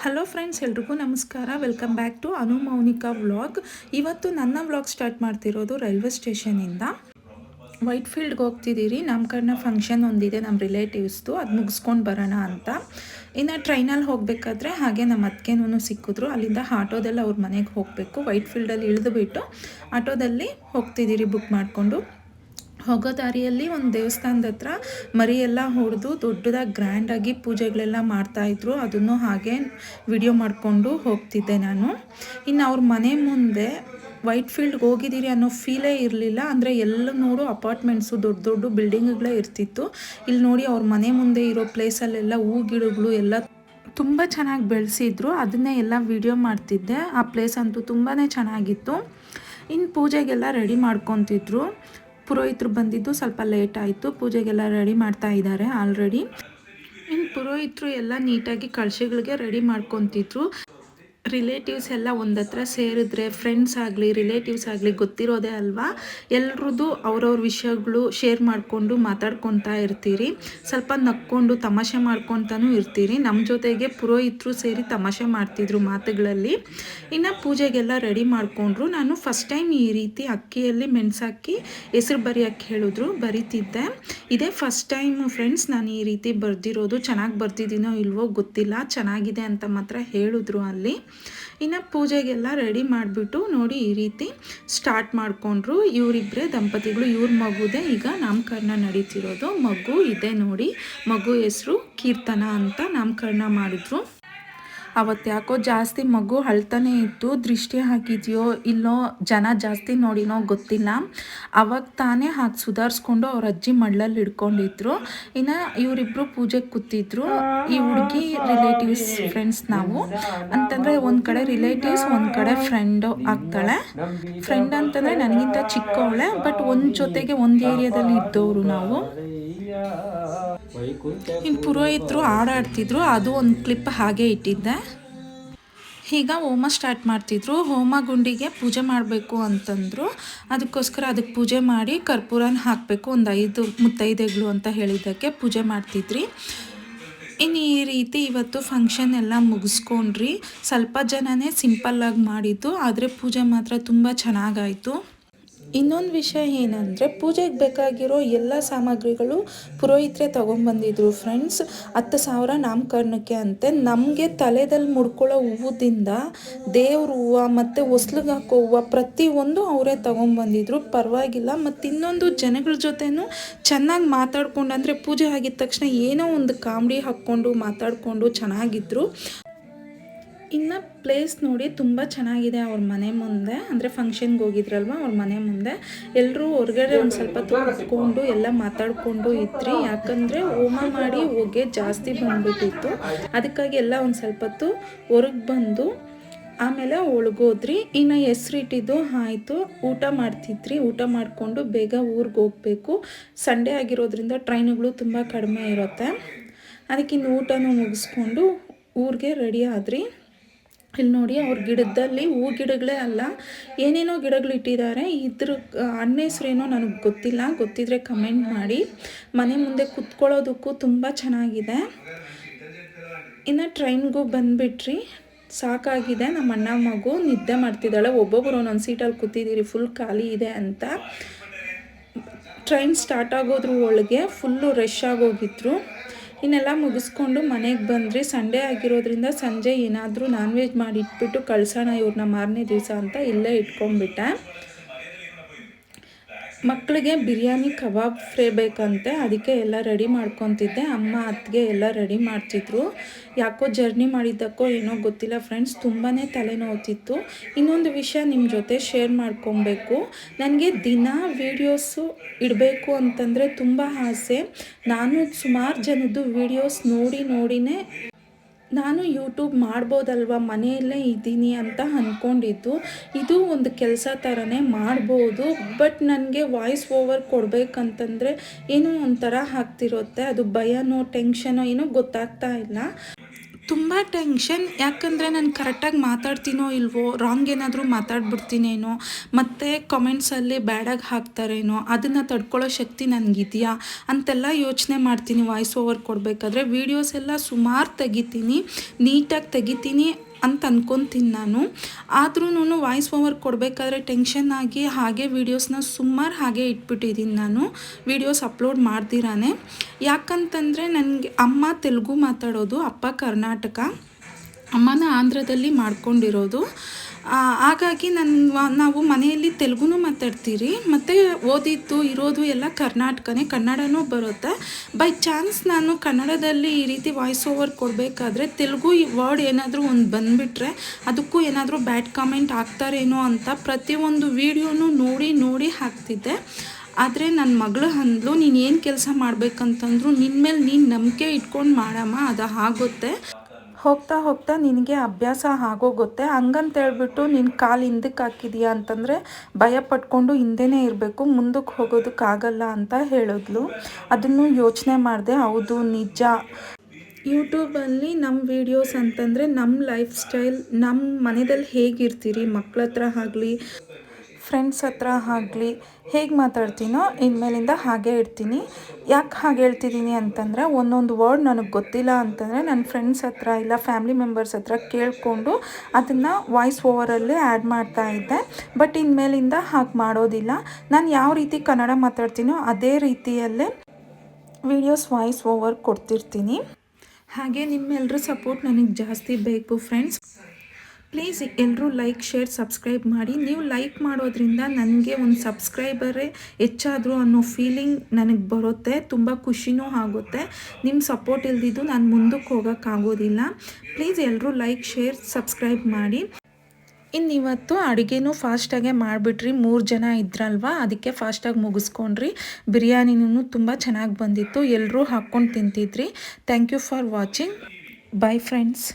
Hello friends ಎಲ್ರಿಗೂ ನಮಸ್ಕಾರ. Welcome back to Anu Mounika vlog ಇವತ್ತು ನನ್ನ ವ್ಲಾಗ್ ಸ್ಟಾರ್ಟ್ ಮಾಡ್ತಿರೋದು ರೈಲ್ವೆ ಸ್ಟೇಷನಿಂದ ವೈಟ್ ಫೀಲ್ಡ್ಗೆ ಹೋಗ್ತಿದ್ದೀರಿ. ನಾಮಕರಣ ಫಂಕ್ಷನ್ ಒಂದಿದೆ ನಮ್ಮ ರಿಲೇಟಿವ್ಸ್ದು ಅದು ಮುಗಿಸ್ಕೊಂಡು ಬರೋಣ ಅಂತ. ಇನ್ನು ಟ್ರೈನಲ್ಲಿ ಹೋಗಬೇಕಾದ್ರೆ ಹಾಗೆ ನಮ್ಮ ಅತ್ತಿಗೆನೂ ಸಿಕ್ಕಿದ್ರು. ಅಲ್ಲಿಂದ ಆಟೋದಲ್ಲಿ ಅವ್ರ ಮನೆಗೆ ಹೋಗಬೇಕು. ವೈಟ್ ಫೀಲ್ಡಲ್ಲಿ ಇಳಿದುಬಿಟ್ಟು ಆಟೋದಲ್ಲಿ ಹೋಗ್ತಿದ್ದೀರಿ ಬುಕ್ ಮಾಡಿಕೊಂಡು. ಹೋಗೋ ದಾರಿಯಲ್ಲಿ ಒಂದು ದೇವಸ್ಥಾನದ ಹತ್ರ ಮರಿ ಎಲ್ಲ ಹೊಡೆದು ದೊಡ್ಡದಾಗಿ ಗ್ರ್ಯಾಂಡಾಗಿ ಪೂಜೆಗಳೆಲ್ಲ ಮಾಡ್ತಾಯಿದ್ರು ಅದನ್ನು ಹಾಗೆ ವಿಡಿಯೋ ಮಾಡಿಕೊಂಡು ಹೋಗ್ತಿದ್ದೆ ನಾನು. ಇನ್ನು ಅವ್ರ ಮನೆ ಮುಂದೆ ವೈಟ್ ಫೀಲ್ಡ್ಗೆ ಹೋಗಿದ್ದೀರಿ ಅನ್ನೋ ಫೀಲೇ ಇರಲಿಲ್ಲ. ಅಂದರೆ ಎಲ್ಲ ನೋಡು ಅಪಾರ್ಟ್ಮೆಂಟ್ಸು ದೊಡ್ಡ ದೊಡ್ಡ ಬಿಲ್ಡಿಂಗ್ಗಳೇ ಇರ್ತಿತ್ತು. ಇಲ್ಲಿ ನೋಡಿ ಅವ್ರ ಮನೆ ಮುಂದೆ ಇರೋ ಪ್ಲೇಸಲ್ಲೆಲ್ಲ ಹೂ ಗಿಡಗಳು ಎಲ್ಲ ತುಂಬ ಚೆನ್ನಾಗಿ ಬೆಳೆಸಿದ್ರು. ಅದನ್ನೇ ಎಲ್ಲ ವಿಡಿಯೋ ಮಾಡ್ತಿದ್ದೆ. ಆ ಪ್ಲೇಸ್ ಅಂತೂ ತುಂಬಾ ಚೆನ್ನಾಗಿತ್ತು. ಇನ್ನು ಪೂಜೆಗೆಲ್ಲ ರೆಡಿ ಮಾಡ್ಕೊತಿದ್ರು. ಪುರೋಹಿತರು ಬಂದಿದ್ದು ಸ್ವಲ್ಪ ಲೇಟ್ ಆಯಿತು. ಪೂಜೆಗೆಲ್ಲ ರೆಡಿ ಮಾಡ್ತಾ ಇದ್ದಾರೆ ಆಲ್ರೆಡಿ ಇನ್ನು ಪುರೋಹಿತರು ಎಲ್ಲ ನೀಟಾಗಿ ಕಳಶಗಳಿಗೆ ರೆಡಿ ಮಾಡ್ಕೊತಿದ್ರು. ರಿಲೇಟಿವ್ಸ್ ಎಲ್ಲ ಒಂದತ್ರ ಸೇರಿದ್ರೆ ಫ್ರೆಂಡ್ಸ್ ಆಗಲಿ ರಿಲೇಟಿವ್ಸ್ ಆಗಲಿ ಗೊತ್ತಿರೋದೇ ಅಲ್ವಾ? ಎಲ್ರದ್ದು ಅವ್ರವ್ರ ವಿಷಯಗಳು ಶೇರ್ ಮಾಡಿಕೊಂಡು ಮಾತಾಡ್ಕೊತಾ ಇರ್ತೀರಿ. ಸ್ವಲ್ಪ ನಕ್ಕೊಂಡು ತಮಾಷೆ ಮಾಡ್ಕೊತಾನೂ ಇರ್ತೀರಿ. ನಮ್ಮ ಜೊತೆಗೆ ಪುರೋಹಿತರು ಸೇರಿ ತಮಾಷೆ ಮಾಡ್ತಿದ್ರು ಮಾತುಗಳಲ್ಲಿ. ಇನ್ನು ಪೂಜೆಗೆಲ್ಲ ರೆಡಿ ಮಾಡಿಕೊಂಡ್ರು. ನಾನು ಫಸ್ಟ್ ಟೈಮ್ ಈ ರೀತಿ ಅಕ್ಕಿಯಲ್ಲಿ ಮೆಣಸಾಕಿ ಹೆಸರು ಬರೆಯೋಕ್ಕೆ ಹೇಳಿದ್ರು, ಬರಿತಿದ್ದೆ. ಇದೇ ಫಸ್ಟ್ ಟೈಮು ಫ್ರೆಂಡ್ಸ್ ನಾನು ಈ ರೀತಿ ಬರೆದಿರೋದು. ಚೆನ್ನಾಗಿ ಬರ್ತಿದ್ದೀನೋ ಇಲ್ವೋ ಗೊತ್ತಿಲ್ಲ. ಚೆನ್ನಾಗಿದೆ ಅಂತ ಮಾತ್ರ ಹೇಳಿದ್ರು ಅಲ್ಲಿ. ಇನ್ನು ಪೂಜೆಗೆಲ್ಲ ರೆಡಿ ಮಾಡಿಬಿಟ್ಟು ನೋಡಿ ಈ ರೀತಿ ಸ್ಟಾರ್ಟ್ ಮಾಡಿಕೊಂಡ್ರು. ಇವರಿಬ್ಬರೇ ದಂಪತಿಗಳು, ಇವ್ರ ಮಗುದೇ ಈಗ ನಾಮಕರಣ ನಡೀತಿರೋದು. ಮಗು ಇದೆ ನೋಡಿ. ಮಗು ಹೆಸರು ಕೀರ್ತನ ಅಂತ ನಾಮಕರಣ ಮಾಡಿದ್ರು. ಅವತ್ತು ಯಾಕೋ ಜಾಸ್ತಿ ಮಗು ಅಳ್ತಾನೆ ಇತ್ತು ದೃಷ್ಟಿ ಹಾಕಿದೆಯೋ ಇಲ್ಲೋ ಜನ ಜಾಸ್ತಿ ನೋಡಿನೋ ಗೊತ್ತಿಲ್ಲ. ಅವಾಗ ತಾನೇ ಹಾಕಿ ಸುಧಾರಿಸ್ಕೊಂಡು ಅವ್ರ ಅಜ್ಜಿ ಮಳ್ಳಲ್ಲಿ ಇಡ್ಕೊಂಡಿದ್ರು ಇನ್ನು ಇವರಿಬ್ಬರು ಪೂಜೆಗೆ ಕೂತಿದ್ರು. ಈ ಹುಡುಗಿ ರಿಲೇಟಿವ್ಸ್ ಫ್ರೆಂಡ್ಸ್ ನಾವು. ಅಂತಂದರೆ ಒಂದು ಕಡೆ ರಿಲೇಟಿವ್ಸ್ ಒಂದು ಕಡೆ ಫ್ರೆಂಡು ಆಗ್ತಾಳೆ. ಫ್ರೆಂಡ್ ಅಂತಂದರೆ ನನಗಿಂತ ಚಿಕ್ಕವಳೆ ಬಟ್ ಒಂದು ಜೊತೆಗೆ ಒಂದು ಏರಿಯಾದಲ್ಲಿ ಇದ್ದವರು ನಾವು. ಇನ್ನು ಪುರೋಹಿತರು ಹಾಡಾಡ್ತಿದ್ರು, ಅದು ಒಂದು ಕ್ಲಿಪ್ ಹಾಗೆ ಇಟ್ಟಿದ್ದೆ. ಈಗ ಹೋಮ ಸ್ಟಾರ್ಟ್ ಮಾಡ್ತಿದ್ರು. ಹೋಮ ಗುಂಡಿಗೆ ಪೂಜೆ ಮಾಡಬೇಕು ಅಂತಂದರು. ಅದಕ್ಕೋಸ್ಕರ ಅದಕ್ಕೆ ಪೂಜೆ ಮಾಡಿ ಕರ್ಪೂರನ ಹಾಕಬೇಕು, ಒಂದು ಐದು ಮುತ್ತೈದೆಗಳು ಅಂತ ಹೇಳಿದ್ದಕ್ಕೆ ಪೂಜೆ ಮಾಡ್ತಿದ್ರಿ. ಇನ್ನು ಈ ರೀತಿ ಇವತ್ತು ಫಂಕ್ಷನ್ ಎಲ್ಲ ಮುಗಿಸ್ಕೊಂಡ್ರಿ. ಸ್ವಲ್ಪ ಜನನೇ ಸಿಂಪಲ್ಲಾಗಿ ಮಾಡಿದ್ದು, ಆದರೆ ಪೂಜೆ ಮಾತ್ರ ತುಂಬ ಚೆನ್ನಾಗಾಯಿತು. ಇನ್ನೊಂದು ವಿಷಯ ಏನಂದರೆ, ಪೂಜೆಗೆ ಬೇಕಾಗಿರೋ ಎಲ್ಲ ಸಾಮಗ್ರಿಗಳು ಪುರೋಹಿತರೆ ತೊಗೊಂಬಂದಿದ್ರು ಫ್ರೆಂಡ್ಸ್ ಹತ್ತು ಸಾವಿರ ನಾಮಕರಣಕ್ಕೆ ಅಂತೆ. ನಮಗೆ ತಲೆದಲ್ಲಿ ಮುಡ್ಕೊಳ್ಳೋ ಹೂವುದಿಂದ ದೇವ್ರ ಹೂವು ಮತ್ತು ಹೊಸ್ಲಿಗೆ ಹಾಕೋ ಹೂವು ಪ್ರತಿಯೊಂದು ಅವರೇ ತೊಗೊಂಬಂದಿದ್ರು. ಪರವಾಗಿಲ್ಲ. ಮತ್ತು ಇನ್ನೊಂದು ಜನಗಳ ಜೊತೆನೂ ಚೆನ್ನಾಗಿ ಮಾತಾಡ್ಕೊಂಡು, ಅಂದರೆ ಪೂಜೆ ಆಗಿದ ತಕ್ಷಣ ಏನೋ ಒಂದು ಕಾಮಿಡಿ ಹಾಕ್ಕೊಂಡು ಮಾತಾಡಿಕೊಂಡು ಚೆನ್ನಾಗಿದ್ರು. ಇನ್ನು ಪ್ಲೇಸ್ ನೋಡಿ ತುಂಬ ಚೆನ್ನಾಗಿದೆ ಅವ್ರ ಮನೆ ಮುಂದೆ. ಅಂದರೆ ಫಂಕ್ಷನ್ಗೆ ಹೋಗಿದ್ರಲ್ವಾ ಅವ್ರ ಮನೆ ಮುಂದೆ. ಎಲ್ಲರೂ ಹೊರಗಡೆ ಒಂದು ಸ್ವಲ್ಪ ಕುತ್ಕೊಂಡು ಎಲ್ಲ ಮಾತಾಡಿಕೊಂಡು ಇದ್ರಿ. ಯಾಕಂದರೆ ಹೋಮ ಮಾಡಿ ಹೊಗೆ ಜಾಸ್ತಿ ಬಂದ್ಬಿಟ್ಟಿತ್ತು. ಅದಕ್ಕಾಗಿ ಎಲ್ಲ ಒಂದು ಸ್ವಲ್ಪ ಹೊತ್ತು ಹೊರಗೆ ಬಂದು ಆಮೇಲೆ ಒಳಗೋದ್ರಿ. ಇನ್ನು ಹೆಸ್ರಿಟ್ಟಿದ್ದು ಆಯಿತು. ಊಟ ಮಾಡ್ತಿದ್ರಿ. ಊಟ ಮಾಡಿಕೊಂಡು ಬೇಗ ಊರಿಗೆ ಹೋಗಬೇಕು. ಸಂಡೇ ಆಗಿರೋದ್ರಿಂದ ಟ್ರೈನುಗಳು ತುಂಬ ಕಡಿಮೆ ಇರುತ್ತೆ. ಅದಕ್ಕಿನ್ನು ಊಟನೂ ಮುಗಿಸ್ಕೊಂಡು ಊರಿಗೆ ರೆಡಿ ಆದ್ರಿ. ಇಲ್ಲಿ ನೋಡಿ ಅವ್ರ ಗಿಡದಲ್ಲಿ ಹೂ ಗಿಡಗಳೇ ಅಲ್ಲ, ಏನೇನೋ ಗಿಡಗಳು ಇಟ್ಟಿದ್ದಾರೆ. ಇದ್ರ ಅಣ್ಣ ಹೆಸ್ರೇನೋ ನನಗೆ ಗೊತ್ತಿಲ್ಲ, ಗೊತ್ತಿದ್ರೆ ಕಮೆಂಟ್ ಮಾಡಿ. ಮನೆ ಮುಂದೆ ಕುತ್ಕೊಳ್ಳೋದಕ್ಕೂ ತುಂಬ ಚೆನ್ನಾಗಿದೆ. ಇನ್ನು ಟ್ರೈನ್ಗೂ ಬಂದುಬಿಟ್ರಿ. ಸಾಕಾಗಿದೆ, ನಮ್ಮ ಅಣ್ಣ ಮಗು ನಿದ್ದೆ ಮಾಡ್ತಿದ್ದಾಳೆ. ಒಬ್ಬೊಬ್ಬರು ಒಂದೊಂದು ಸೀಟಲ್ಲಿ ಕೂತಿದ್ದೀರಿ ಫುಲ್ ಖಾಲಿ ಇದೆ ಅಂತ. ಟ್ರೈನ್ ಸ್ಟಾರ್ಟ್ ಆಗೋದ್ರ ಒಳಗೆ ಫುಲ್ಲು ರಶ್ ಆಗೋಗಿದ್ರು ಇನ್ನೆಲ್ಲ ಮುಗಿಸ್ಕೊಂಡು ಮನೆಗೆ ಬಂದರೆ ಸಂಡೇ ಆಗಿರೋದ್ರಿಂದ ಸಂಜೆ ಏನಾದರೂ ನಾನ್ ವೆಜ್ ಮಾಡಿಟ್ಬಿಟ್ಟು ಕಳ್ಸೋಣ ಇವ್ರನ್ನ ಮಾರನೇ ದಿವಸ ಅಂತ ಇಲ್ಲೇ ಇಟ್ಕೊಂಡ್ಬಿಟ್ಟೆ. ಮಕ್ಕಳಿಗೆ ಬಿರಿಯಾನಿ, ಕಬಾಬ್ ಫ್ರೈ ಬೇಕಂತೆ, ಅದಕ್ಕೆ ಎಲ್ಲ ರೆಡಿ ಮಾಡ್ಕೊತಿದ್ದೆ. ಅಮ್ಮ ಅತ್ತಿಗೆ ಎಲ್ಲ ರೆಡಿ ಮಾಡ್ತಿದ್ರು. ಯಾಕೋ ಜರ್ನಿ ಮಾಡಿದ್ದಕ್ಕೋ ಏನೋ ಗೊತ್ತಿಲ್ಲ ಫ್ರೆಂಡ್ಸ್ ತುಂಬಾ ತಲೆನೋವುತ್ತಿತ್ತು ಇನ್ನೊಂದು ವಿಷಯ ನಿಮ್ಮ ಜೊತೆ ಶೇರ್ ಮಾಡ್ಕೊಬೇಕು. ನನಗೆ ದಿನ ವೀಡಿಯೋಸು ಇಡಬೇಕು ಅಂತಂದರೆ ತುಂಬ ಆಸೆ. ನಾನು ಸುಮಾರು ಜನದ್ದು ವೀಡಿಯೋಸ್ ನೋಡಿ, ನೋಡಿನೇ ನಾನು ಯೂಟ್ಯೂಬ್ ಮಾಡ್ಬೋದಲ್ವ? ಮನೆಯಲ್ಲೇ ಇದ್ದೀನಿ ಅಂತ ಅಂದ್ಕೊಂಡಿದ್ದು ಇದು ಒಂದು ಕೆಲಸ ಥರನೇ ಮಾಡ್ಬೋದು. ಬಟ್ ನನಗೆ ವಾಯ್ಸ್ ಓವರ್ ಕೊಡಬೇಕಂತಂದರೆ ಏನೋ ಒಂಥರ ಆಗ್ತಿರುತ್ತೆ. ಅದು ಭಯನೋ ಟೆನ್ಷನೋ ಏನೋ ಗೊತ್ತಾಗ್ತಾ ಇಲ್ಲ. ತುಂಬ ಟೆನ್ಷನ್. ಯಾಕಂದರೆ ನಾನು ಕರೆಕ್ಟಾಗಿ ಮಾತಾಡ್ತೀನೋ ಇಲ್ವೋ ರಾಂಗ್ ಏನಾದರೂ ಮಾತಾಡ್ಬಿಡ್ತೀನೇನೋ, ಮತ್ತು ಕಮೆಂಟ್ಸಲ್ಲಿ ಬ್ಯಾಡಾಗಿ ಹಾಕ್ತಾರೇನೋ, ಅದನ್ನು ತಡ್ಕೊಳ್ಳೋ ಶಕ್ತಿ ನನಗಿದೆಯಾ? ಅಂತೆಲ್ಲ ಯೋಚನೆ ಮಾಡ್ತೀನಿ ವಾಯ್ಸ್ ಓವರ್ ಕೊಡಬೇಕಾದ್ರೆ. ವೀಡಿಯೋಸ್ ಎಲ್ಲ ಸುಮಾರು ತೆಗಿತೀನಿ ನೀಟಾಗಿ ತೆಗಿತೀನಿ. ಅಂತ ಅಂದ್ಕೊತೀನಿ ನಾನು. ಆದ್ರೂ ವಾಯ್ಸ್ ಓವರ್ ಕೊಡಬೇಕಾದ್ರೆ ಟೆನ್ಷನ್ ಆಗಿ ಹಾಗೆ ವೀಡಿಯೋಸ್ನ ಸುಮಾರು ಹಾಗೆ ಇಟ್ಬಿಟ್ಟಿದ್ದೀನಿ ನಾನು. ವೀಡಿಯೋಸ್ ಅಪ್ಲೋಡ್ ಮಾಡ್ದಿರಾನೆ. ಯಾಕಂತಂದರೆ ನನಗೆ ಅಮ್ಮ ತೆಲುಗು ಮಾತಾಡೋದು, ಅಪ್ಪ ಕರ್ನಾಟಕ. ಅಮ್ಮನ ಆಂಧ್ರದಲ್ಲಿ ಮಾಡ್ಕೊಂಡಿರೋದು. ಹಾಗಾಗಿ ನನ್ನ ನಾವು ಮನೆಯಲ್ಲಿ ತೆಲುಗುನೂ ಮಾತಾಡ್ತೀರಿ, ಮತ್ತು ಓದಿದ್ದು, ಇರೋದು ಎಲ್ಲ ಕರ್ನಾಟಕನೇ, ಕನ್ನಡನೂ ಬರುತ್ತೆ. ಬೈ ಚಾನ್ಸ್ ನಾನು ಕನ್ನಡದಲ್ಲಿ ಈ ರೀತಿ ವಾಯ್ಸ್ ಓವರ್ ಕೊಡಬೇಕಾದ್ರೆ ತೆಲುಗು ಈ ವರ್ಡ್ ಏನಾದರೂ ಒಂದು ಬಂದುಬಿಟ್ರೆ ಅದಕ್ಕೂ ಏನಾದರೂ ಬ್ಯಾಡ್ ಕಾಮೆಂಟ್ ಹಾಕ್ತಾರೇನೋ ಅಂತ ಪ್ರತಿಯೊಂದು ವೀಡಿಯೋನೂ ನೋಡಿ ನೋಡಿ ಹಾಕ್ತಿದ್ದೆ. ಆದರೆ ನನ್ನ ಮಗಳು ಅಂದ್ಲು, ನೀನು ಏನು ಕೆಲಸ ಮಾಡಬೇಕಂತಂದ್ರು ನಿನ್ನ ಮೇಲೆ ನೀನು ನಂಬಿಕೆ ಇಟ್ಕೊಂಡು ಮಾಡಮ್ಮ, ಅದು ಆಗುತ್ತೆ. ಹೋಗ್ತಾ ಹೋಗ್ತಾ ನಿನಗೆ ಅಭ್ಯಾಸ ಆಗೋಗುತ್ತೆ. ಹಂಗಂತ ಹೇಳ್ಬಿಟ್ಟು ನಿನ್ನ ಕಾಲು ಹಿಂದಕ್ಕೆ ಹಾಕಿದೀಯಾ ಅಂತಂದರೆ ಭಯ ಪಟ್ಕೊಂಡು ಹಿಂದೆನೇ ಇರಬೇಕು ಮುಂದಕ್ಕೆ ಹೋಗೋದಕ್ಕಾಗಲ್ಲ ಅಂತ ಹೇಳಿದ್ಲು. ಅದನ್ನು ಯೋಚನೆ ಮಾಡಿದೆ, ಹೌದು, ನಿಜ. ಯೂಟ್ಯೂಬಲ್ಲಿ ನಮ್ಮ ವೀಡಿಯೋಸ್ ಅಂತಂದರೆ ನಮ್ಮ ಲೈಫ್ ಸ್ಟೈಲ್ ನಮ್ಮ ಮನೆಯಲ್ಲಿ ಹೇಗಿರ್ತೀರಿ? ಮಕ್ಕಳ ಹತ್ರ ಆಗಲಿ ಫ್ರೆಂಡ್ಸ್ ಹತ್ರ ಆಗಲಿ ಹೇಗೆ ಮಾತಾಡ್ತೀನೋ ಇನ್ಮೇಲಿಂದ ಹಾಗೆ ಇಡ್ತೀನಿ ಯಾಕೆ ಹಾಗೆ ಹೇಳ್ತಿದ್ದೀನಿ ಅಂತಂದರೆ ಒಂದೊಂದು ವರ್ಡ್ ನನಗೆ ಗೊತ್ತಿಲ್ಲ ಅಂತಂದರೆ ನನ್ನ ಫ್ರೆಂಡ್ಸ್ ಹತ್ರ ಇಲ್ಲ ಫ್ಯಾಮಿಲಿ ಮೆಂಬರ್ಸ್ ಹತ್ರ ಕೇಳಿಕೊಂಡು ಅದನ್ನು ವಾಯ್ಸ್ ಓವರಲ್ಲೇ ಆ್ಯಡ್ ಮಾಡ್ತಾ ಇದ್ದೆ. ಬಟ್ ಇನ್ಮೇಲಿಂದ ಹಾಗೆ ಮಾಡೋದಿಲ್ಲ. ನಾನು ಯಾವ ರೀತಿ ಕನ್ನಡ ಮಾತಾಡ್ತೀನೋ ಅದೇ ರೀತಿಯಲ್ಲೇ ವಿಡಿಯೋಸ್ ವಾಯ್ಸ್ ಓವರ್ ಕೊಡ್ತಿರ್ತೀನಿ. ಹಾಗೆ ನಿಮ್ಮೆಲ್ಲರ ಸಪೋರ್ಟ್ ನನಗೆ ಜಾಸ್ತಿ ಬೇಕು ಫ್ರೆಂಡ್ಸ್ ಪ್ಲೀಸ್ ಎಲ್ಲರೂ ಲೈಕ್, ಶೇರ್, ಸಬ್ಸ್ಕ್ರೈಬ್ ಮಾಡಿ. ನೀವು ಲೈಕ್ ಮಾಡೋದ್ರಿಂದ ನನಗೆ ಒಂದು ಸಬ್ಸ್ಕ್ರೈಬರೇ ಹೆಚ್ಚಾದರೂ ಅನ್ನೋ ಫೀಲಿಂಗ್ ನನಗೆ ಬರುತ್ತೆ, ತುಂಬ ಖುಷಿನೂ ಆಗುತ್ತೆ. ನಿಮ್ಮ ಸಪೋರ್ಟ್ ಇಲ್ದಿದ್ದು ನಾನು ಮುಂದಕ್ಕೆ ಹೋಗೋಕ್ಕಾಗೋದಿಲ್ಲ ಪ್ಲೀಸ್ ಎಲ್ಲರೂ ಲೈಕ್, ಶೇರ್, ಸಬ್ಸ್ಕ್ರೈಬ್ ಮಾಡಿ. ಇನ್ನು ಇವತ್ತು ಅಡುಗೆನೂ ಫಾಸ್ಟಾಗೆ ಮಾಡಿಬಿಟ್ರಿ. ಮೂರು ಜನ ಇದ್ರಲ್ವ? ಅದಕ್ಕೆ ಫಾಸ್ಟಾಗಿ ಮುಗಿಸ್ಕೊಂಡ್ರಿ. ಬಿರಿಯಾನಿನೂ ತುಂಬ ಚೆನ್ನಾಗಿ ಬಂದಿತ್ತು. ಎಲ್ಲರೂ ಹಾಕ್ಕೊಂಡು ತಿಂತಿದ್ರಿ. Thank you for watching. Bye friends.